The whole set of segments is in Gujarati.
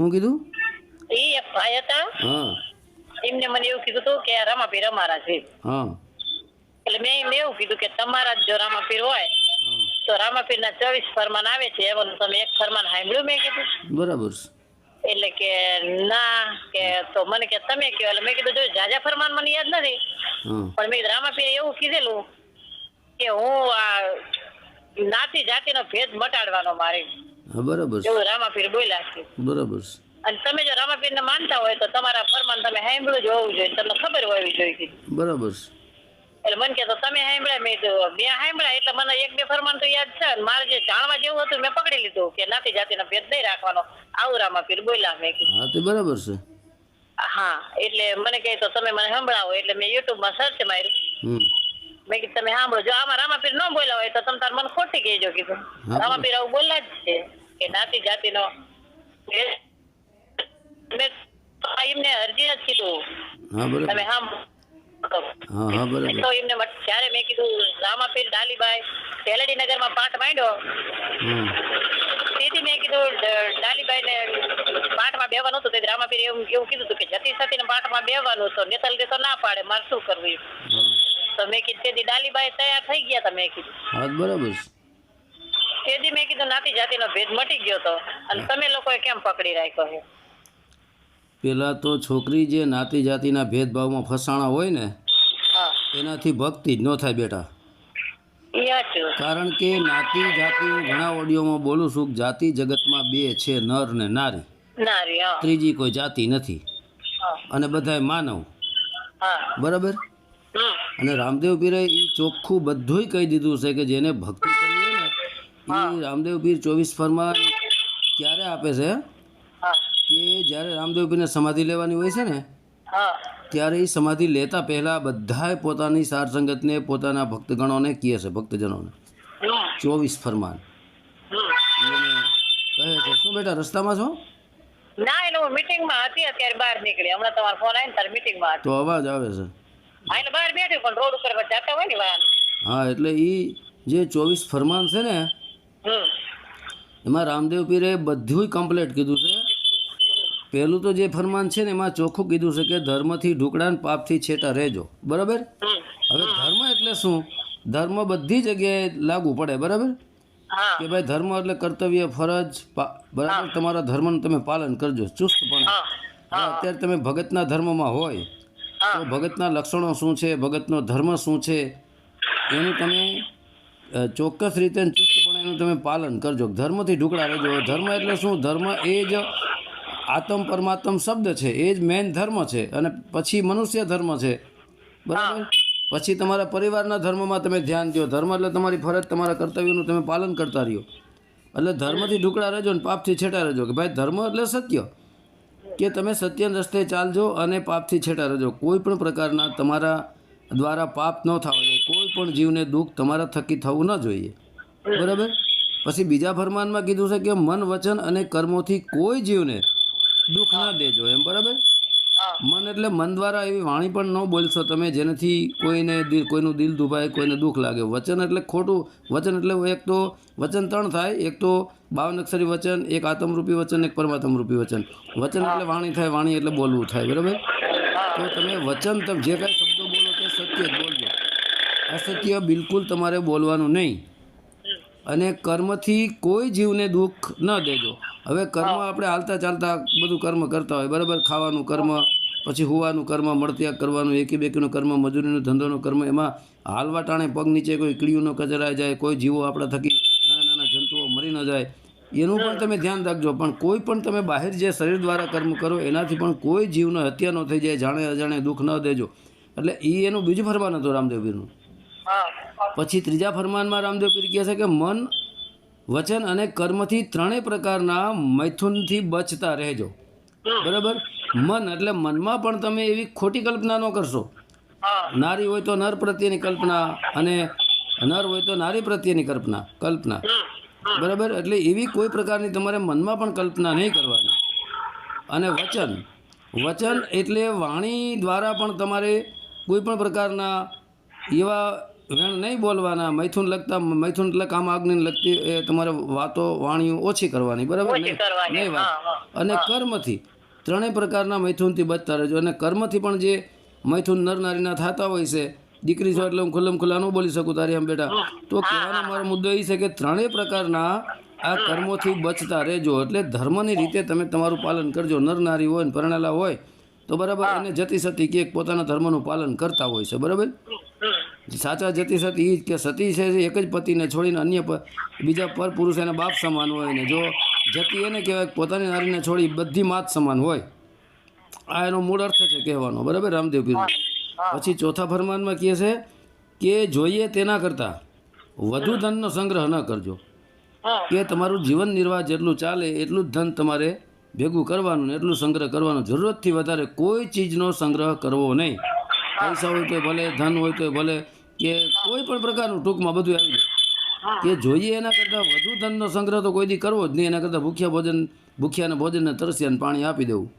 શું કીધું? એ એક ભાઈ હતા. હા. એમને મને એવું કીધું હતું કે રામાપીર અમારા છે. હા. એટલે મેં એમને એવું કીધું કે તમારા જ જો રામાપીર હોય તો રામાપીર ના ચોવીસ ફરમાન આવે છે એમાં તમે એક ફરમાન સાંભળ્યું મેં કીધું. બરાબર એટલે કે ના કે તો મને કે તમે કયો એટલે મેં કીધું જો જાજા ફરમાન મને યાદ નથી. પણ મેં રામાપીરે એવું કીધેલું કે હું આ નાતી જાતિનો ભેદ મટાડવાનો મારે. હા બરાબર એવું રામાપીર બોલ્યા છે. બરાબર છે. અને તમે જો રામાપીર ને માનતા હોય તો તમારા ફરમાન તમે સાંભળ્યું જ હોવું જોઈએ. તમને ખબર હોવી જોઈએ. બરાબર છે. એટલે મને કે તો તમે સાંભળ્યા મેં મેં સાંભળ્યા એટલે મને એક બે ફરમાન તો યાદ છે. અને મારે જે જાણવા જેવું હતું મેં પકડી લીધું કે નાતી જાતિનો ભેદ નહીં રાખવાનો. આવું રામાપીર બોલ્યા મેં હા તે બરાબર છે. હા એટલે મને કહે તો તમે મને સંભળાવો. એટલે મેં યુટ્યુબમાં સર્ચ માર્યું. મેં કીધું તમે સાંભળો જો આમાં રામાપીર ન બોલ્યા હોય તો તમે તાર મને ખોટી કહેજો કીધું. હા. રામાપીર આવું બોલ્યા જ છે કે નાતી જાતિનો ભેદ. મેં તો એમને અરજી જ કીધું. હા તમે બરાબર સાંભળો. હા હા બરાબર તો એમને મત- જ્યારે મેં કીધું રામાપીર ડાલીબાઈ તેલડી નગરમાં પાઠ માંડ્યો. હમ. તેથી મેં કીધું ડ- ડાલીબાઈને પાઠમાં બેવાનું હતું. તેથી રામાપીર એવું એવું કીધું હતું કે જતી સતીને પાઠમાં બેવાનું તો નેતલ દે તો ના પાડે મારે શું કરવું એમ. હા તો મેં કીધું તેથી ડાલીબાઈ તૈયાર થઈ ગયા હતા મેં કીધું. હા બરાબર છે. તેથી મેં કીધું નાતી જાતિનો ભેદ મટી ગયો તો. અને તમે લોકોએ કેમ પકડી રાખ્યો છે? પેલા તો છોકરી જે નાતી જાતિના ભેદભાવમાં ફસાણા હોય ને એનાથી ભક્તિ જ ન થાય બેટા. એ કારણ કે નાતી જાતિ હું ઘણા ઓડિયોમાં બોલું છું જાતિ જગતમાં બે છે નર ને નારી. ત્રીજી કોઈ જાતિ નથી. અને બધાય માનવ. હા. બરાબર? અને રામદેવ પીરે એ ચોખ્ખું બધું કહી દીધું છે કે જેને ભક્તિ કરવી હોય ને એ રામદેવ પીર ચોવીસ ફરમાં ક્યારે આપે છે? કે જ્યારે રામદેવ પીરને સમાધિ લેવાની હોય છે ને ત્યારે એ સમાધિ લેતા પહેલાં બધાએ પોતાની સાર સંગતને પોતાના ભક્તગણોને કહે છે ભક્તજનોને. ચોવીસ ફરમાન. કહે છે શું બેટા રસ્તામાં છો? ના એટલે મીટિંગમાં હતી અત્યારે બહાર નીકળી. હમણાં તમારો ફોન આવ્યો ને ત્યારે મીટિંગમાં તો અવાજ આવે છે. હા એટલે બહાર બેઠી પણ રોડ ઉપર જતા હોય ને વાહન હા એટલે એ જે ચોવીસ ફરમાન છે ને એમાં રામદેવ પીરે બધું કમ્પ્લીટ કીધું છે. પહેલું તો જે ફરમાન છે ને એમાં ચોખ્ખું કીધું છે કે ધર્મથી ઢુકડા પાપથી છેટા રહેજો. બરાબર? હવે ધર્મ એટલે શું? ધર્મ બધી જગ્યાએ લાગુ પડે બરાબર? કે ભાઈ ધર્મ એટલે કર્તવ્ય ફરજ બરાબર? તમારા ધર્મનું તમે પાલન કરજો ચુસ્તપણે. અત્યારે તમે ભગતના ધર્મમાં હોય તો ભગતના લક્ષણો શું છે? ભગતનો ધર્મ શું છે? એનું તમે ચોક્કસ રીતે ચુસ્તપણે એનું તમે પાલન કરજો. ધર્મથી ઢુકડા રહેજો. ધર્મ એટલે શું? ધર્મ એ જ આત્મ પરમાત્મ શબ્દ છે. એ જ મેન ધર્મ છે. અને પછી મનુષ્ય ધર્મ છે. બરાબર? પછી તમારા પરિવારના ધર્મમાં તમે ધ્યાન દો ધર્મ એટલે તમારી ફરજ તમારા કર્તવ્યનું તમે પાલન કરતા રહ્યો. એટલે ધર્મથી ઢુકડા રહેજો ને પાપથી છેટા રહેજો કે ભાઈ ધર્મ એટલે સત્ય. કે તમે સત્યના રસ્તે ચાલજો અને પાપથી છેટા રહેજો. કોઈ પણ પ્રકારના તમારા દ્વારા પાપ ન થવા જોઈએ. કોઈ પણ જીવને દુઃખ તમારા થકી થવું ન જોઈએ. બરાબર? પછી બીજા ફરમાનમાં કીધું છે કે મન વચન અને કર્મોથી કોઈ જીવને દુઃખ ના દેજો. એમ બરાબર? મન એટલે મન દ્વારા એવી વાણી પણ ન બોલશો તમે જેનાથી કોઈને કોઈનું દિલ દુભાય કોઈને દુઃખ લાગે. વચન એટલે ખોટું. વચન એટલે એક તો વચન ત્રણ થાય. એક તો બાવન અક્ષરી વચન એક આત્મરૂપી વચન એક પરમાત્મરૂપી વચન. વચન એટલે વાણી થાય વાણી એટલે બોલવું થાય. બરાબર? તો તમે વચન તમે જે કાંઈ શબ્દો બોલો તે સત્ય જ બોલજો. અસત્ય બિલકુલ તમારે બોલવાનું નહીં. અને કર્મથી કોઈ જીવને દુઃખ ન દેજો. હવે કર્મ આપણે હાલતા ચાલતા બધું કર્મ કરતા હોય. બરાબર? ખાવાનું કર્મ પછી હોવાનું કર્મ મળત્યાગ કરવાનું એકી બેકીનું કર્મ મજૂરીનું ધંધોનું કર્મ એમાં હાલવા ટાણે પગ નીચે કોઈ કીડીઓનો કચરાઈ જાય કોઈ જીવો આપણા થકી નાના નાના જંતુઓ મરી ન જાય. એનું પણ તમે ધ્યાન રાખજો પણ કોઈ પણ તમે બહાર જે શરીર દ્વારા કર્મ કરો એનાથી પણ કોઈ જીવનો હત્યા ન થઈ જાય જાણે અજાણે દુઃખ ન દેજો. એટલે એ એનું બીજું ફરમાન હતું રામદેવપીરનું. પછી ત્રીજા ફરમાનમાં રામદેવપીર કહે છે કે મન વચન અને કર્મથી ત્રણેય પ્રકારના મૈથુનથી બચતા રહેજો. બરાબર? મન એટલે મનમાં પણ તમે એવી ખોટી કલ્પના ન કરશો. નારી હોય તો નર પ્રત્યેની કલ્પના અને નર હોય તો નારી પ્રત્યેની કલ્પના કલ્પના. બરાબર? એટલે એવી કોઈ પ્રકારની તમારે મનમાં પણ કલ્પના નહીં કરવાની. અને વચન વચન એટલે વાણી દ્વારા પણ તમારે કોઈ પણ પ્રકારના એવા વેણ નહીં બોલવાના મૈથુન લગતા મૈથુન એટલે કામ આજ્ઞાને લગતી એ તમારે વાતો વાણીઓ ઓછી કરવાની બરાબર? નહીં વાત. અને કર્મથી ત્રણેય પ્રકારના મૈથુનથી બચતા રહેજો. અને કર્મથી પણ જે મૈથુન નર નારીના થતા હોય છે દીકરી છો એટલે હું ખુલ્લમ ખુલ્લા ન બોલી શકું તારી આમ બેટા. તો કહેવાનો મારો મુદ્દો એ છે કે ત્રણેય પ્રકારના આ કર્મોથી બચતા રહેજો. એટલે ધર્મની રીતે તમે તમારું પાલન કરજો. નર નારી હોય ને પરણેલા હોય તો બરાબર એને જતી સતી કે પોતાના ધર્મનું પાલન કરતા હોય છે. બરાબર. સાચા જતી સતી એ કે સતી છે એક જ પતિને છોડીને અન્ય બીજા પર પુરુષ એના બાપ સમાન હોય ને જો જતી એને કહેવાય પોતાની નારીને છોડી બધી માત સમાન હોય. આ એનો મૂળ અર્થ છે કહેવાનો બરાબર? રામદેવ પીર પછી ચોથા ફરમાનમાં કહે છે કે જોઈએ તેના કરતાં વધુ ધનનો સંગ્રહ ન કરજો. કે તમારું જીવન નિર્વાહ જેટલું ચાલે એટલું જ ધન તમારે ભેગું કરવાનું ને એટલું સંગ્રહ કરવાનો. જરૂરતથી વધારે કોઈ ચીજનો સંગ્રહ કરવો નહીં. પૈસા હોય તો ભલે ધન હોય તો ભલે કે કોઈ પણ પ્રકારનું ટૂંકમાં બધું આવી જાય. કે જોઈએ એના કરતાં વધુ ધનનો સંગ્રહ તો કોઈ દી કરવો જ નહીં એના કરતાં ભૂખ્યા ભોજન ભૂખ્યાને ભોજનને તરસ્યાને પાણી આપી દેવું.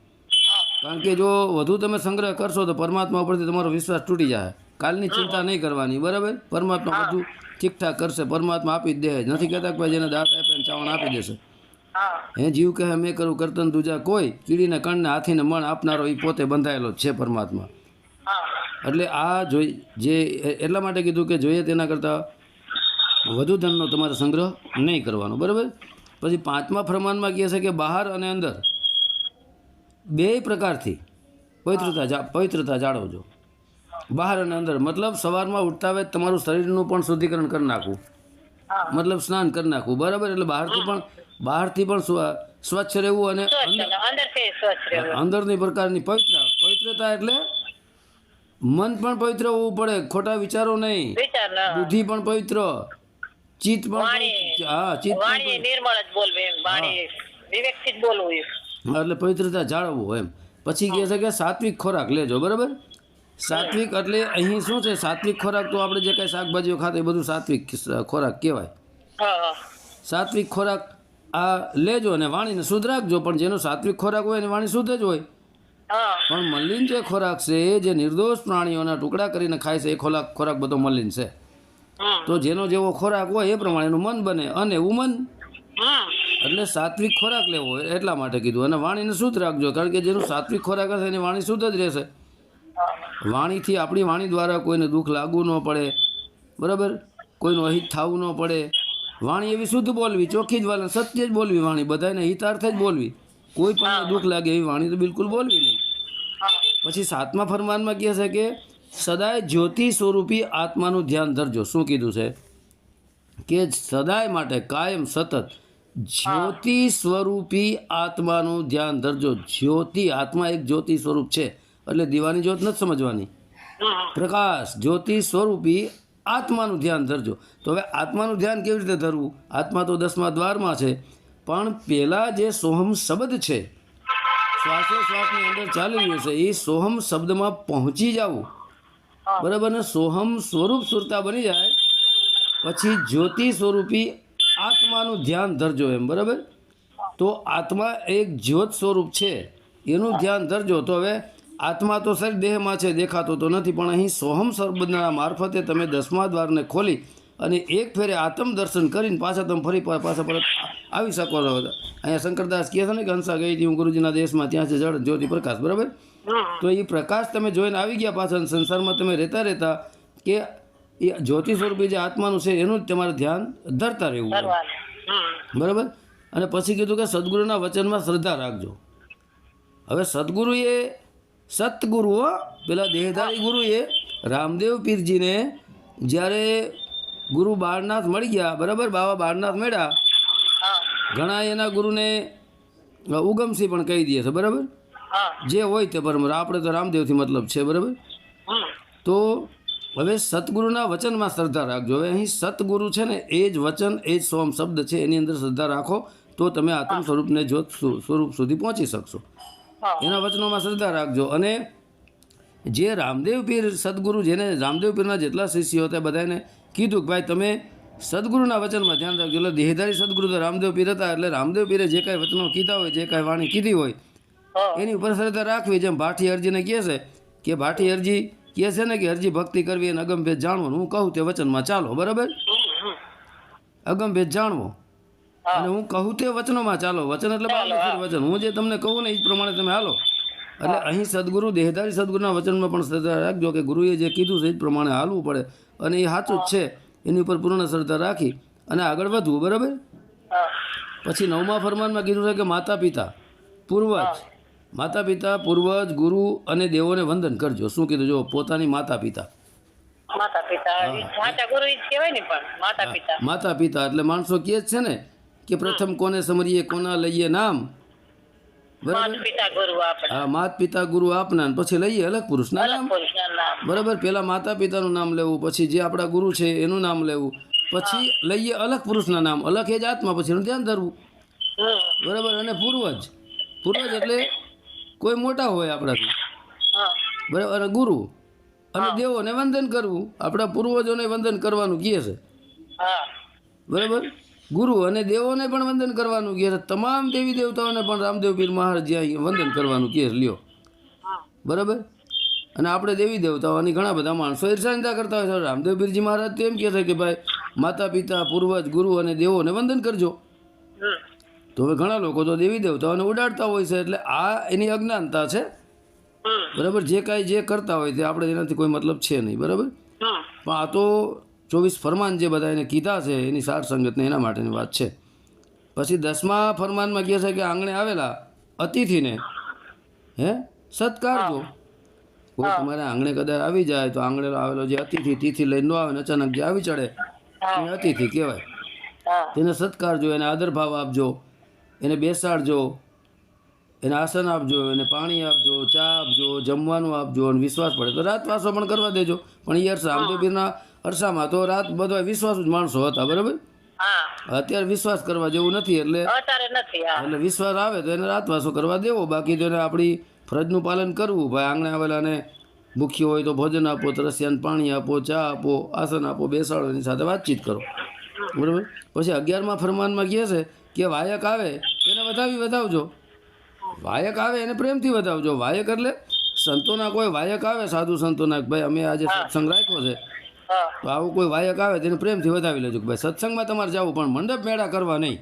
કારણ કે જો વધુ તમે સંગ્રહ કરશો તો પરમાત્મા ઉપરથી તમારો વિશ્વાસ તૂટી જાય. કાલની ચિંતા નહીં કરવાની બરાબર? પરમાત્મા બધું ઠીકઠાક કરશે પરમાત્મા આપી જ દે. નથી કહેતા કે ભાઈ જેને દાંત આપે ને ચાવણ આપી દેશે. હે. જીવ કહે મેં કરું કરતન દુજા કોઈ. કીડીને કણને હાથીને મણ આપનારો એ પોતે બંધાયેલો છે પરમાત્મા. એટલે આ જોઈ જે એટલા માટે કીધું કે જોઈએ તેના કરતાં વધુ ધનનો તમારે સંગ્રહ નહીં કરવાનો બરાબર? પછી પાંચમા ફરમાનમાં કહે છે કે બહાર અને અંદર બે પ્રકારથી પવિત્રતા જા પવિત્રતા જાળવજો. બહાર અને અંદર મતલબ સવારમાં ઉઠતા વેત તમારું શરીરનું પણ શુદ્ધિકરણ કરી નાખવું. મતલબ સ્નાન કરી નાખવું બરાબર? એટલે બહારથી પણ બહારથી પણ સ્વ- સ્વચ્છ રહેવું અને અંદરની પ્રકારની પવિત્ર પવિત્રતા એટલે મન પણ પવિત્ર હોવું પડે ખોટા વિચારો નહીં. બુદ્ધિ પણ પવિત્ર. ચિત્ત પણ હા ચિત્ત નિર્મળ જ બોલવી એમ વાણી વિવેકથી જ બોલવું એટલે પવિત્રતા જાળવવું એમ. પછી કહે છે કે સાત્વિક ખોરાક લેજો બરાબર? સાત્વિક એટલે અહીં શું છે? સાત્વિક ખોરાક તો આપણે જે કાંઈ શાકભાજીઓ ખાતા એ બધું સાત્વિક ખોરાક કહેવાય. સાત્વિક ખોરાક આ લેજો અને વાણીને શુદ્ધ રાખજો પણ જેનો સાત્વિક ખોરાક હોય એની વાણી શુદ્ધ જ હોય. પણ મલિન જે ખોરાક છે એ જે નિર્દોષ પ્રાણીઓના ટુકડા કરીને ખાય છે એ ખોરાક ખોરાક બધો મલિન છે. તો જેનો જેવો ખોરાક હોય એ પ્રમાણે એનું મન બને અને એવું મન એટલે સાત્વિક ખોરાક લેવો હોય એટલા માટે કીધું. અને વાણીને શુદ્ધ રાખજો કારણ કે જેનું સાત્વિક ખોરાક હશે એની વાણી શુદ્ધ જ રહેશે. વાણીથી આપણી વાણી દ્વારા કોઈને દુઃખ લાગવું ન પડે બરાબર? કોઈનું અહિત થવું ન પડે. વાણી એવી શુદ્ધ બોલવી ચોખ્ખી જ વાળા સત્ય જ બોલવી વાણી બધાને હિતાર્થે જ બોલવી. કોઈ પણ દુઃખ લાગે એવી વાણી તો બિલકુલ બોલવી નહીં. પછી સાતમા ફરમાનમાં કહે છે કે સદાય જ્યોતિ સ્વરૂપી આત્માનું ધ્યાન ધરજો. શું કીધું છે? કે સદાય માટે કાયમ સતત જ્યોતિ સ્વરૂપી આત્માનું ધ્યાન ધરજો. જ્યોતિ આત્મા એક જ્યોતિ સ્વરૂપ છે. એટલે દીવાની જ્યોત નથી સમજવાની. પ્રકાશ જ્યોતિ સ્વરૂપી આત્માનું ધ્યાન ધરજો. તો હવે આત્માનું ધ્યાન કેવી રીતે ધરવું? આત્મા તો દસમા દ્વારમાં છે. પણ પેલા જે સોહમ શબ્દ છે શ્વાસોશ્વાસની અંદર ચાલી રહ્યું છે. એ સોહમ શબ્દમાં પહોંચી જવું. બરાબર ને? સોહમ સ્વરૂપ સુરતા બની જાય. પછી જ્યોતિ સ્વરૂપી આત્માનું ધ્યાન ધરજો એમ બરાબર? તો આત્મા એક જ્યોત સ્વરૂપ છે. એનું ધ્યાન ધરજો. તો હવે આત્મા તો સર દેહમાં છે દેખાતો તો નથી. પણ અહીં સોહમ શબ્દના મારફતે તમે દસમા દ્વારને ખોલી અને એક ફેરે આત્મ દર્શન કરીને પાછા તમે ફરી પાછા પરત આવી શકો છો. અહીંયા શંકરદાસ કહે છે ને કે હંસા ગઈ હું ગુરુજીના દેશમાં ત્યાં છે જળ જ્યોતિ પ્રકાશ બરાબર? તો એ પ્રકાશ તમે જોઈને આવી ગયા પાછા સંસારમાં તમે રહેતા રહેતા કે એ જ્યોતિ સ્વરૂપે જે આત્માનું છે એનું જ તમારે ધ્યાન ધરતા રહેવું. બરાબર? અને પછી કીધું કે સદગુરુના વચનમાં શ્રદ્ધા રાખજો. હવે સદગુરુએ સતગુરુ હો, પેલા દેહધારી ગુરુએ રામદેવ પીરજીને જ્યારે ગુરુ બારનાથ મળી ગયા બરાબર? બાબા બારનાથ મળ્યા. ઘણા એના ગુરુને ઉગમસિંહ પણ કહી દે છે બરાબર? જે હોય તે બરાબર આપણે તો રામદેવથી મતલબ છે બરાબર? તો હવે સતગુરુના વચનમાં શ્રદ્ધા રાખજો. હવે અહીં સતગુરુ છે ને એ જ વચન એ જ સોમ શબ્દ છે એની અંદર શ્રદ્ધા રાખો તો તમે આત્મ સ્વરૂપને જ્યોત સ્વરૂપ સુધી પહોંચી શકશો. એના વચનોમાં શ્રદ્ધા રાખજો. અને જે રામદેવ પીર સદગુરુ જેને રામદેવ પીરના જેટલા શિષ્યો હતા બધાને કીધું કે ભાઈ તમે સદગુરુના વચનમાં ધ્યાન રાખજો. એટલે દેહધારી સદગુરુ તો રામદેવ પીર હતા એટલે રામદેવ પીરે જે કાંઈ વચનો કીધા હોય જે કાંઈ વાણી કીધી હોય એની ઉપર શ્રદ્ધા રાખવી. જેમ ભાઠી અરજીને કહે છે કે ભાઠી અરજી કહે છે ને કે અરજી ભક્તિ કરવી અને અગમભેદ જાણવાનું હું કહું તે વચનમાં ચાલો બરાબર. અગમભેદ જાણવો અને હું કહું તે વચનોમાં ચાલો. વચન એટલે વચન. હું જે તમને કહું ને એ જ પ્રમાણે તમે હાલો. એટલે અહીં સદગુરુ દેહધારી સદગુરુના વચનમાં પણ શ્રદ્ધા રાખજો કે ગુરુએ જે કીધું છે એ જ પ્રમાણે હાલવું પડે. અને એ સાચું જ છે. એની ઉપર પૂર્ણ શ્રદ્ધા રાખી અને આગળ વધવું બરાબર? પછી નવમા ફરમાનમાં કીધું છે કે માતા પિતા પૂર્વજ. માતા પિતા પૂર્વજ ગુરુ અને દેવોને વંદન કરજો. શું કીધું? જો પોતાની માતા પિતા માતા પિતા એટલે માણસો કહે છે ને કે પ્રથમ કોને સમરીએ કોના લઈએ નામ? માતા પિતા ગુરુ આપના પછી લઈએ અલગ પુરુષના નામ? બરાબર પેલા માતા પિતાનું નામ લેવું પછી જે આપણા ગુરુ છે એનું નામ લેવું. પછી લઈએ અલગ પુરુષના નામ અલગ એ જ આત્મા પછી એનું ધ્યાન ધરવું. બરાબર અને પૂર્વજ. પૂર્વજ એટલે કોઈ મોટા હોય આપણાથી. બરાબર અને ગુરુ. અને દેવોને વંદન કરવું. આપણા પૂર્વજોને વંદન કરવાનું કહે છે. હા. બરાબર? ગુરુ અને દેવોને પણ વંદન કરવાનું કહે તમામ દેવી દેવતાઓને પણ રામદેવ પીર મહારાજ જ્યાં વંદન કરવાનું કહે લ્યો. બરાબર? અને આપણે દેવી દેવતાઓની ઘણા બધા માણસો ઈર્ષાનિંદા કરતા હોય છે. રામદેવ પીરજી મહારાજ તો એમ કહે છે કે ભાઈ માતા પિતા પૂર્વજ ગુરુ અને દેવોને વંદન કરજો. તો હવે ઘણા લોકો તો દેવી દેવતાઓને ઉડાડતા હોય છે એટલે આ એની અજ્ઞાનતા છે. બરાબર? જે કાંઈ જે કરતા હોય તે આપણે એનાથી કોઈ મતલબ છે નહીં. બરાબર? પણ આ તો ચોવીસ ફરમાન જે બધા એને કીધા છે એની સાર સંગતને એના માટેની વાત છે. પછી દસમા ફરમાનમાં કહે છે કે આંગણે આવેલા અતિથિને હે? સત્કારજો કોઈ તમારે આંગણે કદાચ આવી જાય તો આંગણે આવેલો જે અતિથિ તિથિ લઈને ન આવે ને અચાનક જે આવી ચડે એ અતિથિ કહેવાય. તેને સત્કારજો એને આદરભાવ આપજો એને બેસાડજો એને આસન આપજો એને પાણી આપજો ચા આપજો જમવાનું આપજો અને વિશ્વાસ પડે. તો રાતવાસો પણ કરવા દેજો. પણ યાર અરસા રામદેવપીરના અરસામાં તો રાત બધા વિશ્વાસ જ માણસો હતા બરાબર? અત્યારે વિશ્વાસ કરવા જેવું નથી એટલે એટલે વિશ્વાસ આવે તો એને રાતવાસો કરવા દેવો. બાકી તો એને આપણી ફરજનું પાલન કરવું. ભાઈ આંગણે આવેલાને ભૂખી હોય તો ભોજન આપો તરસ્યાને પાણી આપો ચા આપો આસન આપો બેસાડો એની સાથે વાતચીત કરો. બરાબર? પછી અગિયારમાં ફરમાનમાં કહે છે કે વાયક આવે એને વધાવી વધાવજો. વાયક આવે એને પ્રેમથી વધાવજો. વાયક એટલે સંતોના કોઈ વાયક આવે સાધુ સંતોના ભાઈ અમે આજે સત્સંગ રાખ્યો છે. તો આવું કોઈ વાયક આવે તેને પ્રેમથી વધાવી લેજો કે ભાઈ સત્સંગમાં તમારે જવું પણ મંડપ મેળા કરવા નહીં.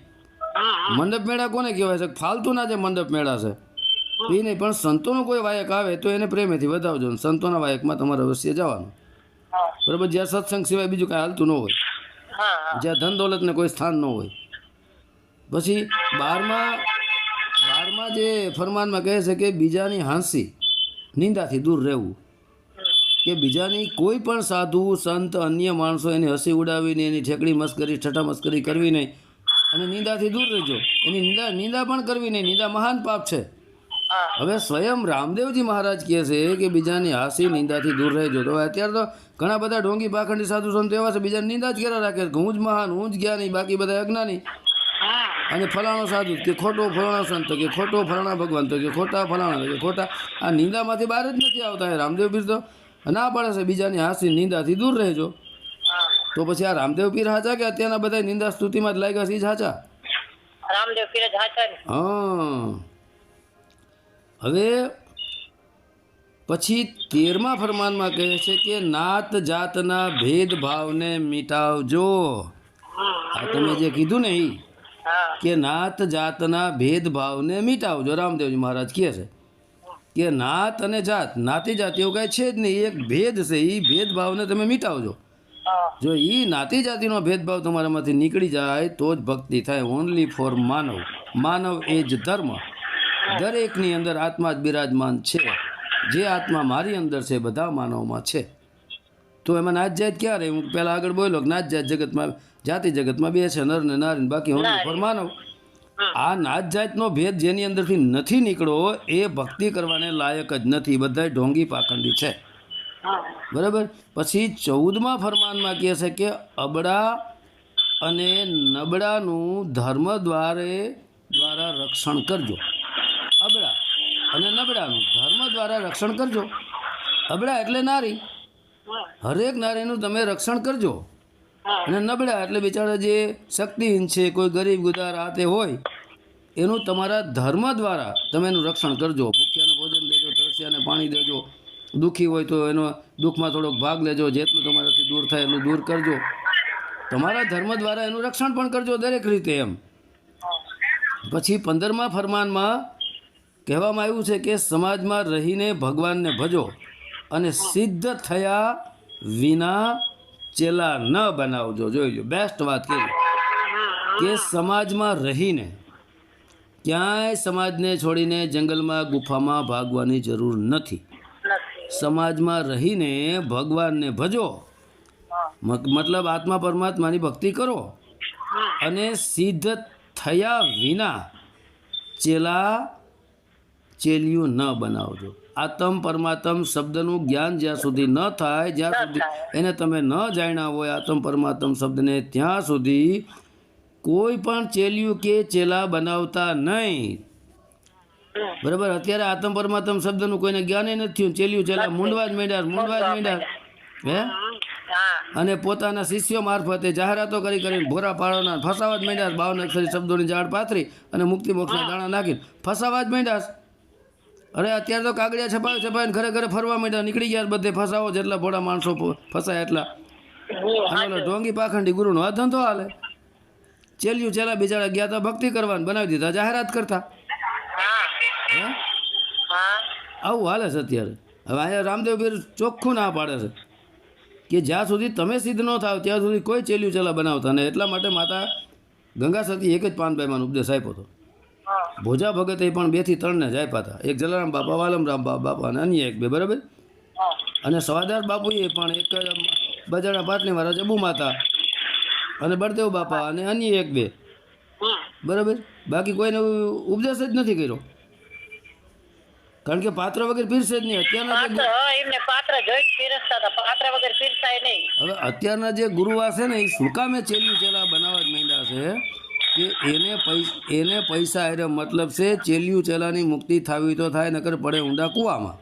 મંડપ મેળા કોને કહેવાય છે? ફાલતુના જે મંડપ મેળા છે એ નહીં પણ સંતોનો કોઈ વાયક આવે તો એને પ્રેમેથી વધાવજો સંતોના વાયકમાં તમારે અવશ્ય જવાનું. બરાબર જ્યાં સત્સંગ સિવાય બીજું કાંઈ હાલતું ન હોય. જ્યાં ધન દોલતને કોઈ સ્થાન ન હોય. પછી બારમાં બારમાં જે ફરમાનમાં કહે છે કે બીજાની હાંસી નિંદાથી દૂર રહેવું. કે બીજાની કોઈ પણ સાધુ સંત અન્ય માણસો એની હસી ઉડાવીને એની ઠેકડી મસ્કરી ઠઠા મસ્કરી કરવી નહીં અને નિંદાથી દૂર રહેજો. એની નિંદા નિંદા પણ કરવી નહીં. નિંદા મહાન પાપ છે. હવે સ્વયં રામદેવજી મહારાજ કહે છે કે બીજાની હાસી નિંદાથી દૂર રહેજો. તો અત્યારે તો ઘણા બધા ઢોંગી પાખંડી સાધુ સંતો એવા છે બીજાની નિંદા જ કર્યા રાખે કે હું જ મહાન હું જ જ્ઞાની બાકી બધા અજ્ઞાની. અને ફલાણો સાધુ કે ખોટો ફલાણો સંત કે ખોટો ફલાણા ભગવાન તો કે ખોટા ફલાણા કે ખોટા આ નિંદામાંથી બહાર જ નથી આવતા. રામદેવ પીર તો ના પાડે છે બીજાની હાસી નિંદાથી દૂર રહેજો. તો પછી આ રામદેવ પીર હાચા કે અત્યારના બધા નિંદા સ્તુતિમાં જ લાગ્યા છે એ જ હાચા? રામદેવ પીર જ હાચા હા. હવે પછી તેરમા ફરમાનમાં કહે છે કે નાત જાતના ભેદભાવને મિટાવજો. આ તમે જે કીધું ને એ કે નાત જાતના ભેદભાવને મિટાવજો. રામદેવજી મહારાજ કહે છે. કે નાત અને જાત નાતી જાત એવું કાંઈ છે જ નહીં એક ભેદ છે એ ભેદભાવને તમે મિટાવજો. જો એ નાતી જાતિનો ભેદભાવ તમારામાંથી નીકળી જાય તો જ ભક્તિ થાય. ઓનલી ફોર માનવ. માનવ એ જ ધર્મ. દરેકની અંદર આત્મા જ બિરાજમાન છે. જે આત્મા મારી અંદર છે બધા માનવમાં છે. તો એમાં નાત જાત ક્યારે? હું પહેલાં આગળ બોલ્યો કે નાત જાત જગતમાં જાતિ જગતમાં બે છે નર ને નારી બાકી ઓનલી ફોર માનવ. આ નાત જાતનો ભેદ જેની અંદરથી નથી નીકળો એ ભક્તિ કરવાને લાયક જ નથી. બધાય ઢોંગી પાખંડી છે. હા. બરાબર? પછી ચૌદમા ફરમાનમાં કહે છે કે અબડા અને નબળાનું ધર્મ દ્વારે દ્વારા રક્ષણ કરજો. અબડા અને નબળાનું ધર્મ દ્વારા રક્ષણ કરજો. અબડા એટલે નારી. હરેક નારીનું તમે રક્ષણ કરજો. અને નબળા એટલે બિચારા જે શક્તિહીન છે, કોઈ ગરીબ ગુદાર હાથે હોય, એનું તમારા ધર્મ દ્વારા તમે એનું રક્ષણ કરજો. ભૂખ્યાને ભોજન દેજો, તરસ્યાને પાણી દેજો. દુઃખી હોય તો એનો દુઃખમાં થોડોક ભાગ લેજો. જેટલું તમારાથી દૂર થાય એટલું દૂર કરજો. તમારા ધર્મ દ્વારા એનું રક્ષણ પણ કરજો દરેક રીતે એમ. પછી પંદરમા ફરમાનમાં કહેવામાં આવ્યું છે કે સમાજમાં રહીને ભગવાનને ભજો અને સિદ્ધ થયા વિના ચેલા ન બનાવજો જોઈ લો બેસ્ટ વાત કરી કે સમાજમાં રહીને ક્યાંય સમાજને છોડીને જંગલમાં ગુફામાં ભાગવાની જરૂર નથી. સમાજમાં રહીને ભગવાનને ભજો. મત- મતલબ આત્મા પરમાત્માની ભક્તિ કરો. અને સિદ્ધ થયા વિના ચેલા ચેલિયું ન બનાવજો. આત્મ પરમાત્મ શબ્દનું જ્ઞાન જ્યાં સુધી ન થાય જ્યાં સુધી એને તમે ન જાણ્યા હોય આત્મ પરમાત્મ શબ્દને ત્યાં સુધી કોઈ પણ ચેલિયું કે ચેલા બનાવતા નહીં. બરાબર? અત્યારે આત્મ પરમાત્મ શબ્દનું કોઈને જ્ઞાન નથી થયું. ચેલિયું ચેલા મૂંડવા જ મેંડ્યા મૂંડવા જ માંડ્યા. હે? અને પોતાના શિષ્યો મારફતે જાહેરાતો કરી કરીને ભોરા પાડવાના ફસાવા જ માંડ્યા બાવન અક્ષરી શબ્દોની ઝાડ પાથરી અને મુક્તિ મોક્ષના દાણા નાખીને ફસાવા જ માંડ્યા. અરે અત્યારે તો કાગડિયા છપાય છપાય ઘરે ઘરે ફરવા માંડ્યા. નીકળી ગયા બધે ફસાવો જેટલા ભોળા માણસો ફસાય એટલા. અને ઢોંગી પાખંડી ગુરુનો આ ધંધો હાલે. ચેલ્યું ચેલા બિચારા ગયા હતા ભક્તિ કરવાની બનાવી દીધા જાહેરાત કરતા. હા. આવું હાલે છે અત્યારે. હવે અહીંયા રામદેવ પીર ચોખ્ખું ના પાડે છે. કે જ્યાં સુધી તમે સિદ્ધ ન થાવ ત્યાં સુધી કોઈ ચેલ્યું ચેલા બનાવતા ને એટલા માટે માતા ગંગા સતી એક જ પાનભાઈમાં ઉપદેશ આપ્યો હતો. ભોજા ભગતે પણ બેથી ત્રણને જ આપ્યા હતા. એક જલારામ બાપા વાલમરામ બા- બાપા અને અન્ય એક બે બરાબર? અને સવાદાર બાપુએ પણ એક બજારના પાટલી મહારાજ જબુ માતા અને બળદેવ બાપા અને અન્ય એક બે. બરાબર? બાકી કોઈને ઉપદેશ જ નથી કર્યો. કારણ કે પાત્ર વગર પીરસે જ નહીં અત્યારના પાત્ર એમને પાત્ર જોઈ પીરસતા હતા. પાત્ર વગર પીરસાય નહીં. હવે અત્યારના જે ગુરુવા છે ને એ સુકામે કામે ચેલી ચેલા બનાવવા જ માંડ્યા છે? કે એને પૈસા એને પૈસા એટલે મતલબ છે ચેલિયું ચેલાની મુક્તિ થાવી તો થાય નકર પડે ઊંડા કૂવામાં.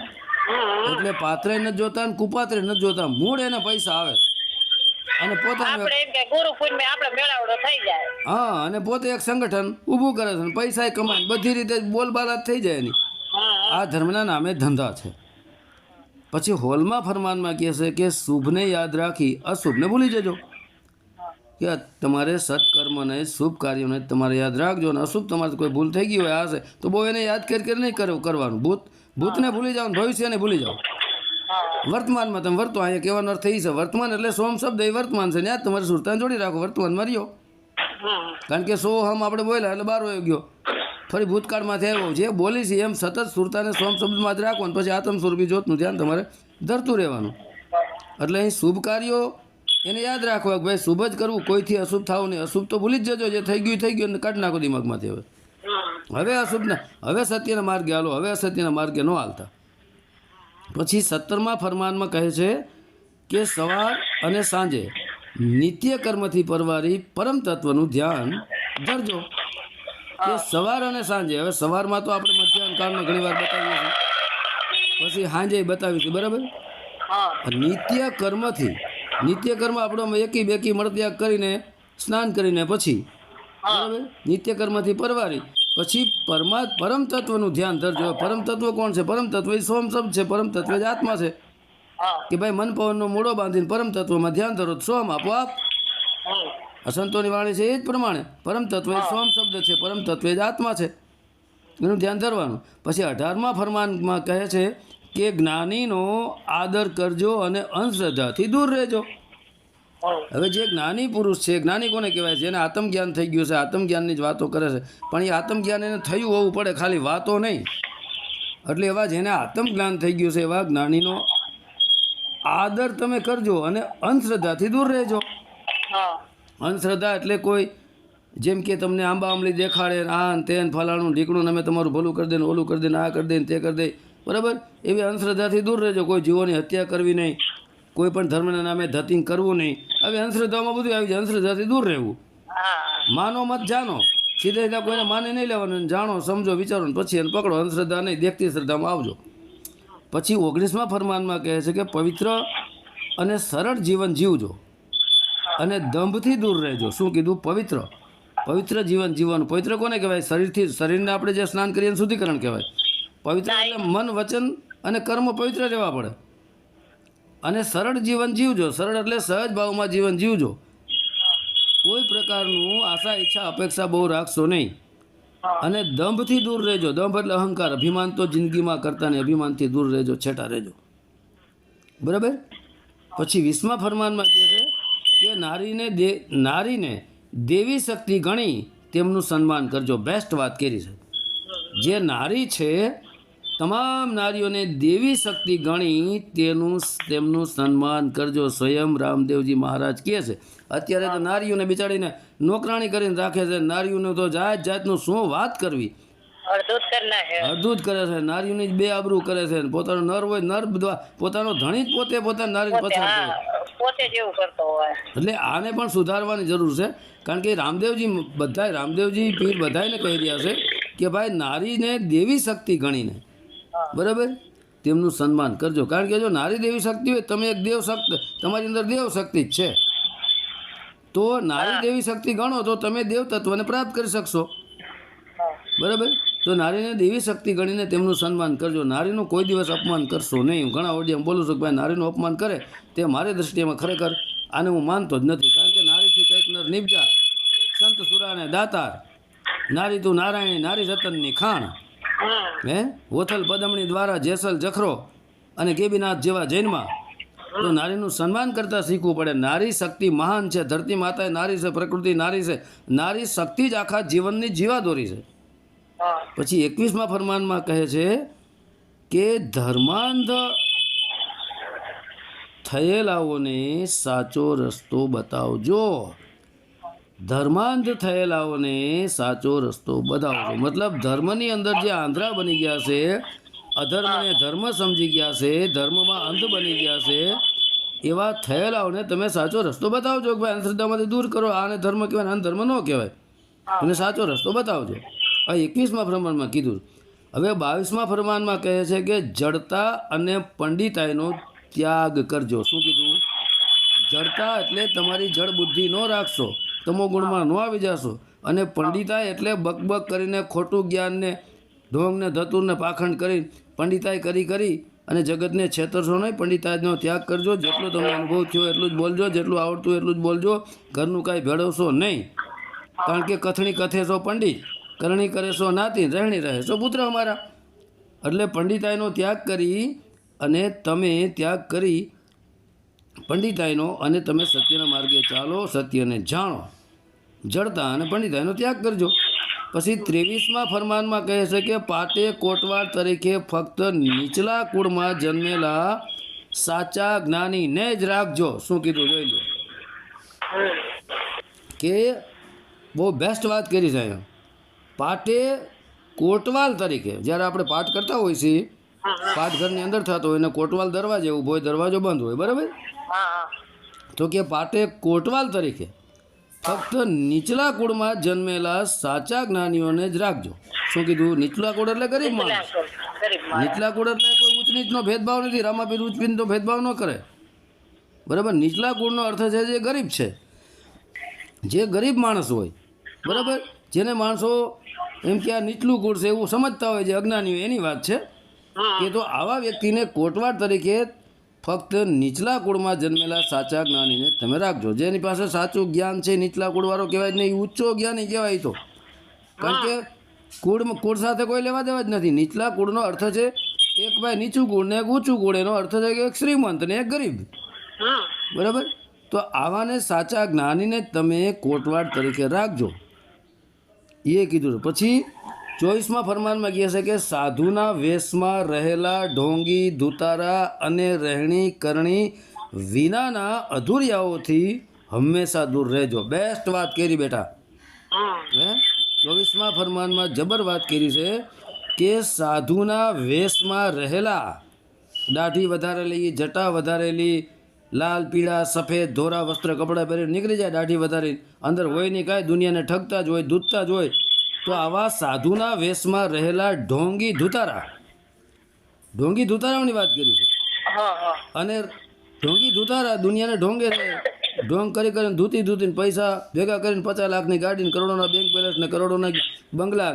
એટલે પાત્રે નથી જોતા ને કુપાત્રે ન જોતા મૂળ એને પૈસા આવે. અને પોતાનું આપણે એમ કે ગુરુ પૂનમે આપણે મેળાવડો થઈ જાય. હા અને પોતે એક સંગઠન ઊભું કરે છે પૈસા પૈસા કમાય બધી રીતે બોલબાલા થઈ જાય એની. આ ધર્મના નામે ધંધા છે. પછી હોલમાં ફરમાનમાં કહે છે કે શુભને યાદ રાખી અશુભને ભૂલી જજો. કે આ તમારે સત્કર્મને શુભ કાર્યોને તમારે યાદ રાખજો અને અશુભ તમારે કોઈ ભૂલ થઈ ગઈ હોય, આ તો બહુ એને યાદ કરી કરી નહીં કરવાનું. ભૂત, ભૂતને ભૂલી જાઓ ભવિષ્યને ભૂલી જાઓ. વર્તમાનમાં તમે વર્તો, અહીંયા કહેવાનો અર્થ થઈ છે, વર્તમાન એટલે સોમ શબ્દ, એ વર્તમાન છે ને યાદ તમારે સુરતાને જોડી રાખો વર્તમાનમાં રહ્યો કારણ કે સો હમ આપણે બોલ્યા એટલે બાર વયો ગયો. ફરી ભૂતકાળમાંથી આવ્યો જે બોલી છે એમ સતત સુરતાને સોમ શબ્દમાં જ રાખવાનું પછી આત્મ સ્વરૂપી જોતનું ધ્યાન તમારે ધરતું રહેવાનું. એટલે અહીં શુભ કાર્યો એને યાદ રાખવા કે ભાઈ શુભ જ કરવું કોઈથી અશુભ થવું નહીં. અશુભ તો ભૂલી જ જજો જે થઈ ગયું થઈ ગયું ને કાઢી નાખો દિમાગમાંથી હવે. હવે અશુભના હવે સત્યના માર્ગે હાલો હવે અસત્યના માર્ગે ન હાલતા. પછી સત્તરમાં ફરમાનમાં કહે છે કે સવાર અને સાંજે નિત્ય કર્મથી પરવારી પરમ તત્વનું ધ્યાન ધરજો. કે સવાર અને સાંજે હવે સવારમાં તો આપણે મધ્યાહન કાળમાં ઘણી વાર બતાવીએ છીએ. પછી સાંજે બતાવીશું બરાબર? નિત્ય કર્મથી નિત્ય કર્મ આપણો એકી બેકી મળત્યાગ કરીને સ્નાન કરીને પછી. બરાબર? નિત્યકર્મથી પરવારી. પછી પરમા પરમ તત્વનું ધ્યાન ધરજો. પરમ તત્વ કોણ છે? પરમ તત્વ એ સોમ શબ્દ છે. પરમ તત્વ જ આત્મા છે. કે ભાઈ મન પવનનો મૂળો બાંધીને પરમ તત્વમાં ધ્યાન ધરો સોમ આપોઆપ. અસંતોની વાણી છે એ જ પ્રમાણે. પરમ તત્વ એ સોમ શબ્દ છે. પરમ તત્વ એ જ આત્મા છે. એનું ધ્યાન ધરવાનું. પછી અઢારમા ફરમાનમાં કહે છે કે જ્ઞાનીનો આદર કરજો અને અંધશ્રદ્ધાથી દૂર રહેજો. હવે જે જ્ઞાની પુરુષ છે, જ્ઞાની કોને કહેવાય છે? એને આત્મજ્ઞાન થઈ ગયું છે, આત્મજ્ઞાનની જ વાતો કરે છે. પણ એ આત્મજ્ઞાન એને થયું હોવું પડે, ખાલી વાતો નહીં. એટલે એવા જેને આત્મજ્ઞાન થઈ ગયું છે, એવા જ્ઞાનીનો આદર તમે કરજો અને અંધશ્રદ્ધાથી દૂર રહેજો. અંધશ્રદ્ધા એટલે કોઈ જેમ કે તમને આંબા આંબલી દેખાડે, આન આ ને તે ફલાણું, ઢીકણું અમે તમારું ભલું કરી દે ઓલું કરી દે આ કરી દે તે કરી દે. બરાબર? એવી અંધશ્રદ્ધાથી દૂર રહેજો. કોઈ જીવોની હત્યા કરવી નહીં. કોઈ પણ ધર્મના નામે ધતિંગ કરવું નહીં. આવી અંધશ્રદ્ધામાં બધું આવી જાય. અંધશ્રદ્ધાથી દૂર રહેવું. માનો મત જાણો. સીધે સીધા કોઈને માને નહીં લેવાનું અને જાણો સમજો વિચારો પછી એને પકડો. અંધશ્રદ્ધા નહીં. દેખતી શ્રદ્ધામાં આવજો. પછી ઓગણીસમાં ફરમાનમાં કહે છે કે પવિત્ર અને સરળ જીવન જીવજો. અને દંભથી દૂર રહેજો. શું કીધું? પવિત્ર. પવિત્ર જીવન જીવવાનું. પવિત્ર કોને કહેવાય? શરીરથી શરીરને આપણે જે સ્નાન કરીએ શુદ્ધિકરણ કહેવાય. પવિત્ર એટલે મન વચન અને કર્મ પવિત્ર રહેવા પડે. અને સરળ જીવન જીવજો. સરળ એટલે સહજ ભાવમાં જીવન જીવજો. કોઈ પ્રકારનું આશા ઈચ્છા અપેક્ષા બહુ રાખશો નહીં. અને દંભથી દૂર રહેજો. દંભ એટલે અહંકાર. અભિમાન તો જિંદગીમાં કરતા નહીં. અભિમાનથી દૂર રહેજો. છેટા રહેજો. બરાબર? પછી વીસમા ફરમાનમાં કહે છે કે નારીને દે નારીને દેવી શક્તિ ગણી તેમનું સન્માન કરજો. બેસ્ટ વાત કરી છે. જે નારી છે તમામ નારીઓને દેવી શક્તિ ગણી તેનું તેમનું સન્માન કરજો. સ્વયં રામદેવજી મહારાજ કહે છે અત્યારે તો નારીઓને બિચારીને નોકરાણી કરીને રાખે છે. નારીઓને તો જાત જાતનું શું વાત કરવી? અડધું જ કરી છે. નારીઓની જ બે આબરૂ કરે છે. પોતાનો નર હોય નર બધા પોતાનો ધણી જ પોતે પોતાના નારી પોતે કરે. પોતે જેવું કરતો હોય. એટલે આને પણ સુધારવાની જરૂર છે. કારણ કે રામદેવજી બધાય રામદેવજી પીર બધાયને કહી રહ્યા છે કે ભાઈ નારીને દેવી શક્તિ ગણીને. બરાબર? તેમનું સન્માન કરજો. કારણ કે જો નારી દેવી શક્તિ હોય તમે એક દેવ શક્તિ તમારી અંદર દેવ શક્તિ જ છે. તો નારી દેવી શક્તિ ગણો તો તમે દેવ તત્વને પ્રાપ્ત કરી શકશો. બરાબર? તો નારીને દેવી શક્તિ ગણીને તેમનું સન્માન કરજો. નારીનું કોઈ દિવસ અપમાન કરશો નહીં. હું ઘણા ઓડિયમ બોલું છું કે ભાઈ નારીનું અપમાન કરે તે મારી દ્રષ્ટિમાં ખરેખર આને હું માનતો જ નથી. કારણ કે નારીથી કંઈક નર નિપજા સંત સુરાને દાતાર નારી તું નારાયણી નારી રતનની ખાણ. હે? વોથલ પદમણી દ્વારા જેસલ જખરો અને કેબીનાથ જેવા જૈનમાં તો નારીનું સન્માન કરતાં શીખવું પડે. નારી શક્તિ મહાન છે. ધરતી માતા નારી છે પ્રકૃતિ નારી છે. નારી શક્તિ જ આખા જીવનની જીવાદોરી છે. પછી એકવીસમાં ફરમાનમાં કહે છે કે ધર્માંધ થયેલાઓને સાચો રસ્તો બતાવજો. ધર્માંધ થયેલાઓને સાચો રસ્તો બતાવજો. મતલબ ધર્મની અંદર જે આંધળા બની ગયા છે અધર્મને ધર્મ સમજી ગયા છે, ધર્મમાં અંધ બની ગયા છે, એવા થયેલાઓને તમે સાચો રસ્તો બતાવજો કે ભાઈ અંધશ્રદ્ધામાંથી દૂર કરો. આને ધર્મ કહેવાય આને ધર્મ ન કહેવાય. એને સાચો રસ્તો બતાવજો. આ એકવીસમાં ફરમાનમાં કીધું. હવે બાવીસમાં ફરમાનમાં કહે છે કે જડતા અને પંડિતાઈનો ત્યાગ કરજો. શું કીધું? જડતા એટલે તમારી જડ બુદ્ધિ ન રાખશો. તમો ગુણમાં ન આવી જશો. અને પંડિતાએ એટલે બકબક કરીને ખોટું જ્ઞાનને, ઢોંગને, ધતુરને પાખંડ કરી પંડિતાએ કરી કરી અને જગતને છેતરશો નહીં. પંડિતાજનો ત્યાગ કરજો. જેટલો તમને અનુભવ થયો એટલું જ બોલજો. જેટલું આવડતું એટલું જ બોલજો. ઘરનું કાંઈ ભેળવશો નહીં. કારણ કે કથણી કથેશો પંડિત. કરણી કરેશો નાતી, રહેણી રહેશો પુત્ર અમારા. એટલે પંડિતાઈનો ત્યાગ કરી અને તમે ત્યાગ કરી પંડિતાઈનો અને તમે સત્યના માર્ગે ચાલો, સત્યને જાણો. જડતા અને પંડિતા એનો ત્યાગ કરજો. પછી ત્રેવીસમાં ફરમાનમાં કહે છે કે પાટે કોટવાડ તરીકે ફક્ત નીચલા કુળમાં જન્મેલા સાચા જ્ઞાનીને જ રાખજો. શું કીધું? જોઈ લો. કે બહુ બેસ્ટ વાત કરી છે પાટે કોટવાલ તરીકે જ્યારે આપણે પાઠ કરતા હોય છીએ પાઠ ઘરની અંદર થતો હોય ને કોટવાલ દરવાજે ઊભો હોય દરવાજો બંધ હોય બરાબર? તો કે પાટે કોટવાલ તરીકે ફક્ત નીચલા કુળમાં જન્મેલા સાચા જ્ઞાનીઓને જ રાખજો. શું કીધું? નીચલા કુળ એટલે ગરીબ માણસ. નીચલા કુળ એટલે કોઈ ઉચ્ચ નીચનો ભેદભાવ નથી. રામાપીર ઉચ્ચ નીચનો ભેદભાવ ન કરે. બરાબર? નીચલા કુળનો અર્થ છે જે ગરીબ છે. જે ગરીબ માણસ હોય બરાબર? જેને માણસો એમ કે આ નીચલું કુળ છે એવું સમજતા હોય જે અજ્ઞાની એની વાત છે કે તો આવા વ્યક્તિને કોટવાડ તરીકે ફક્ત નીચલા કુળમાં જન્મેલા સાચા જ્ઞાનીને તમે રાખજો. જેની પાસે સાચું જ્ઞાન છે, નીચલા કુળવાળો કહેવાય જ નહીં ઊંચો જ્ઞાની કહેવાય તો. કારણ કે કુળ કુળ સાથે કોઈ લેવા દેવા જ નથી. નીચલા કુળનો અર્થ છે, એક ભાઈ નીચું કુળ ને એક ઊંચું કુળ, એનો અર્થ છે કે એક શ્રીમંત ને એક ગરીબ. બરાબર? તો આવાને સાચા જ્ઞાનીને તમે કોટવાડ તરીકે રાખજો. એ કીધું પછી ચોવીસમાં ફરમાનમાં કહે છે કે સાધુના વેશમાં રહેલા ઢોંગી ધુતારા અને રહેણી કરણી વિનાના અધૂરિયાઓથી હંમેશા દૂર રહેજો. બેસ્ટ વાત કરી બેટા. હે? ચોવીસમાં ફરમાનમાં જબર વાત કરી છે કે સાધુના વેશમાં રહેલા દાઢી વધારેલી જટા વધારેલી લાલ પીળા સફેદ ધોરા વસ્ત્ર કપડાં પહેરી નીકળી જાય. દાઢી વધારી અંદર હોય નહીં કાંઈ. દુનિયાને ઠગતા જ હોય દૂધતા જ હોય. તો આવા સાધુના વેશમાં રહેલા ઢોંગી ધુતારા. ઢોંગી ધુતારાઓની વાત કરી છે. અને ઢોંગી ધુતારા દુનિયાને ઢોંગે છે. ઢોંગ કરી કરીને ધૂતી ધૂતીને પૈસા ભેગા કરીને પચાસ લાખની ગાડીને કરોડોના બેંક બેલેન્સ ને કરોડોના બંગલા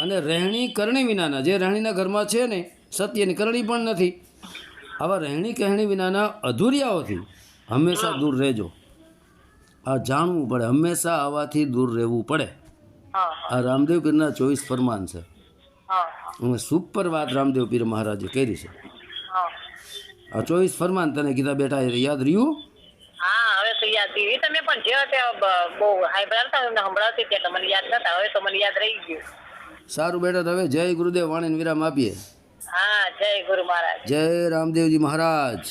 અને રહેણી કરણી વિનાના. જે રહેણીના ઘરમાં છે ને સત્યની કરણી પણ નથી. આવા રહેણી કહેણી વિનાના અધૂરિયાઓથી હંમેશા દૂર રહેજો. આ જાણવું પડે હંમેશા આવાથી દૂર રહેવું પડે. આ રામદેવ પીરના ચોવીસ ફરમાન છે. સુપર વાત રામદેવ પીર મહારાજે કરી છે. આ ચોવીસ ફરમાન તને કીધા બેટા યાદ રહ્યું? સારું બેટા હવે જય ગુરુદેવ વાણીને વિરામ આપીએ. હા જય ગુરુ મહારાજ. જય રામદેવજી મહારાજ.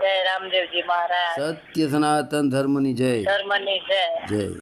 જય રામદેવજી મહારાજ. સત્ય સનાતન ધર્મની જય. ધર્મની જય. જય.